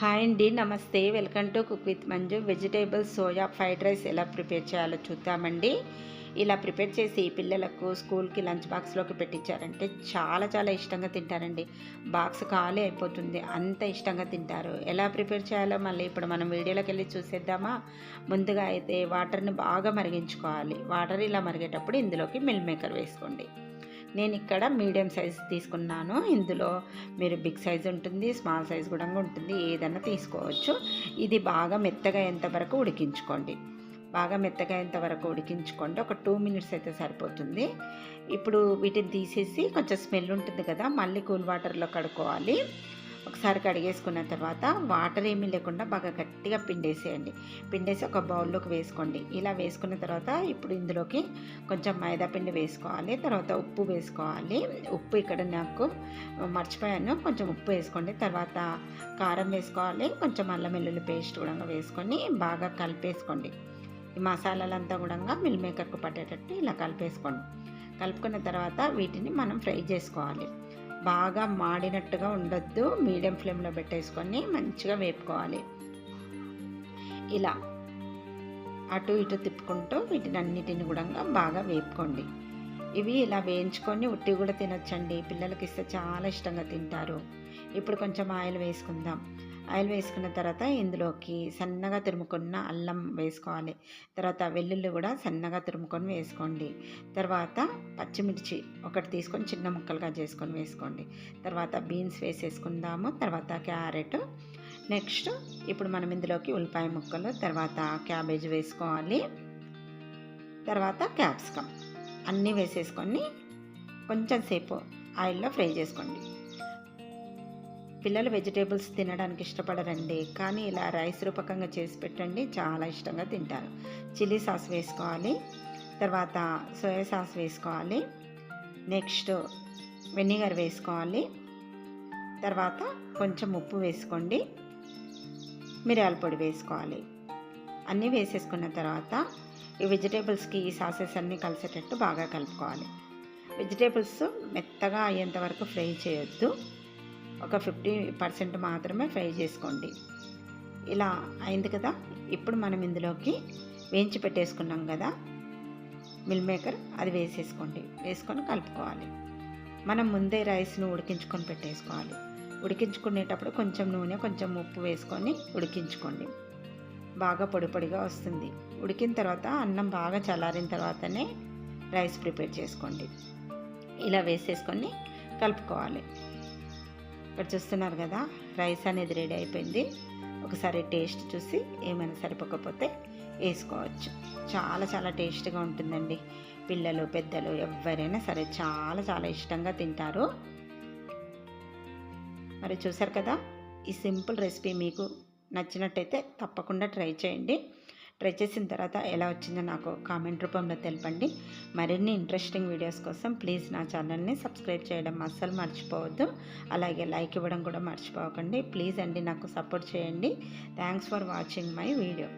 Hi అండి నమస్తే. Welcome to cook with Manju. Vegetable soya fried rice ఎలా prepare చేయాలో చూద్దామండి. ఇలా ప్రిపేర్ చేసి పిల్లలకు స్కూల్కి లంచ్ బాక్స్లోకి పెట్టించారంటే చాలా చాలా ఇష్టంగా తింటారండి. బాక్స్ ఖాళీ అయిపోతుంది అంత ఇష్టంగా తింటారు. ఎలా ప్రిపేర్ చేయాలో మళ్ళీ ఇప్పుడు మనం వీడియోలోకి వెళ్ళి చూసేద్దామా? ముందుగా అయితే వాటర్ని బాగా మరిగించుకోవాలి. వాటర్ ఇలా మరిగేటప్పుడు ఇందులోకి మిల్ మేకర్ వేసుకోండి. నేను ఇక్కడ మీడియం సైజ్ తీసుకున్నాను. ఇందులో మీరు బిగ్ సైజ్ ఉంటుంది స్మాల్ సైజ్ కూడా ఉంటుంది ఏదైనా తీసుకోవచ్చు. ఇది బాగా మెత్తగా ఎంతవరకు ఉడికించుకోండి. బాగా మెత్తగా ఎంతవరకు ఉడికించుకోండి. ఒక టూ మినిట్స్ అయితే సరిపోతుంది. ఇప్పుడు వీటిని తీసేసి కొంచెం స్మెల్ ఉంటుంది కదా మళ్ళీ కూల్ వాటర్లో కడుక్కోవాలి. ఒకసారి కడిగేసుకున్న తర్వాత వాటర్ ఏమీ లేకుండా బాగా గట్టిగా పిండేసేయండి. పిండేసి ఒక బౌల్లోకి వేసుకోండి. ఇలా వేసుకున్న తర్వాత ఇప్పుడు ఇందులోకి కొంచెం మైదా పిండి వేసుకోవాలి. తర్వాత ఉప్పు వేసుకోవాలి. ఉప్పు ఇక్కడ నాకు మర్చిపోయాను. కొంచెం ఉప్పు వేసుకోండి. తర్వాత కారం వేసుకోవాలి. కొంచెం అల్లం వెల్లుల్లి పేస్ట్ కూడా వేసుకొని బాగా కలిపేసుకోండి. ఈ మసాలాలంతా కూడా మిల్ మేకర్కు పట్టేటట్టు ఇలా కలిపేసుకోండి. కలుపుకున్న తర్వాత వీటిని మనం ఫ్రై చేసుకోవాలి. బాగా మాడినట్టుగా ఉండొద్దు. మీడియం ఫ్లేమ్లో పెట్టేసుకొని మంచిగా వేపుకోవాలి. ఇలా అటు ఇటు తిప్పుకుంటూ వీటిని అన్నిటిని కూడా బాగా వేపుకోండి. ఇవి ఇలా వేయించుకొని ఉట్టి కూడా తినొచ్చండి. పిల్లలకి ఇస్తే చాలా ఇష్టంగా తింటారు. ఇప్పుడు కొంచెం ఆయిల్ వేసుకుందాం. ఆయిల్ వేసుకున్న తర్వాత ఇందులోకి సన్నగా తురుముకున్న అల్లం వేసుకోవాలి. తర్వాత వెల్లుల్లి కూడా సన్నగా తురుముకొని వేసుకోండి. తర్వాత పచ్చిమిర్చి ఒకటి తీసుకొని చిన్న ముక్కలుగా చేసుకొని వేసుకోండి. తర్వాత బీన్స్ వేసేసుకుందాము. తర్వాత క్యారెట్. నెక్స్ట్ ఇప్పుడు మనం ఇందులోకి ఉల్లిపాయ ముక్కలు తర్వాత క్యాబేజ్ వేసుకోవాలి. తర్వాత క్యాప్సికమ్ అన్నీ వేసేసుకొని కొంచెం సేపు ఆయిల్లో ఫ్రై చేసుకోండి. పిల్లలు వెజిటేబుల్స్ తినడానికి ఇష్టపడరండి. కానీ ఇలా రైస్ రూపకంగా చేసి పెట్టండి చాలా ఇష్టంగా తింటారు. చిల్లీ సాస్ వేసుకోవాలి. తర్వాత సోయా సాస్ వేసుకోవాలి. నెక్స్ట్ వెనిగర్ వేసుకోవాలి. తర్వాత కొంచెం ఉప్పు వేసుకోండి. మిరియాల పొడి వేసుకోవాలి. అన్నీ వేసేసుకున్న తర్వాత ఈ వెజిటేబుల్స్కి ఈ సాసెస్ అన్నీ కలిసేటట్టు బాగా కలుపుకోవాలి. వెజిటేబుల్స్ మెత్తగా అయ్యేంత వరకు ఫ్రై చేయొద్దు. ఒక ఫిఫ్టీ పర్సెంట్ మాత్రమే ఫ్రై చేసుకోండి. ఇలా అయింది కదా? ఇప్పుడు మనం ఇందులోకి వేయించి పెట్టేసుకున్నాం కదా? మిల్ మేకర్ అది వేసేసుకోండి. వేసుకొని కలుపుకోవాలి. మనం ముందే రైస్ను ఉడికించుకొని పెట్టేసుకోవాలి. ఉడికించుకునేటప్పుడు కొంచెం నూనె కొంచెం ఉప్పు వేసుకొని ఉడికించుకోండి. బాగా పొడి పొడిగా వస్తుంది. ఉడికిన తర్వాత అన్నం బాగా చల్లారిన తర్వాతనే రైస్ ప్రిపేర్ చేసుకోండి. ఇలా వేసేసుకొని కలుపుకోవాలి. ఇక్కడ చూస్తున్నారు కదా రైస్ అనేది రెడీ అయిపోయింది. ఒకసారి టేస్ట్ చూసి ఏమైనా సరిపోకపోతే వేసుకోవచ్చు. చాలా చాలా టేస్ట్గా ఉంటుందండి. పిల్లలు పెద్దలు ఎవరైనా సరే చాలా చాలా ఇష్టంగా తింటారు. మరి చూసారు కదా ఈ సింపుల్ రెసిపీ మీకు నచ్చినట్టయితే తప్పకుండా ట్రై చేయండి. ట్రై చేసిన తర్వాత ఎలా వచ్చిందో నాకు కామెంట్ రూపంలో తెలపండి. మరిన్ని ఇంట్రెస్టింగ్ వీడియోస్ కోసం ప్లీజ్ నా ఛానల్ని సబ్స్క్రైబ్ చేయడం అస్సలు మర్చిపోవద్దు. అలాగే లైక్ ఇవ్వడం కూడా మర్చిపోకండి. ప్లీజ్ అండి నాకు సపోర్ట్ చేయండి. Thanks for watching my video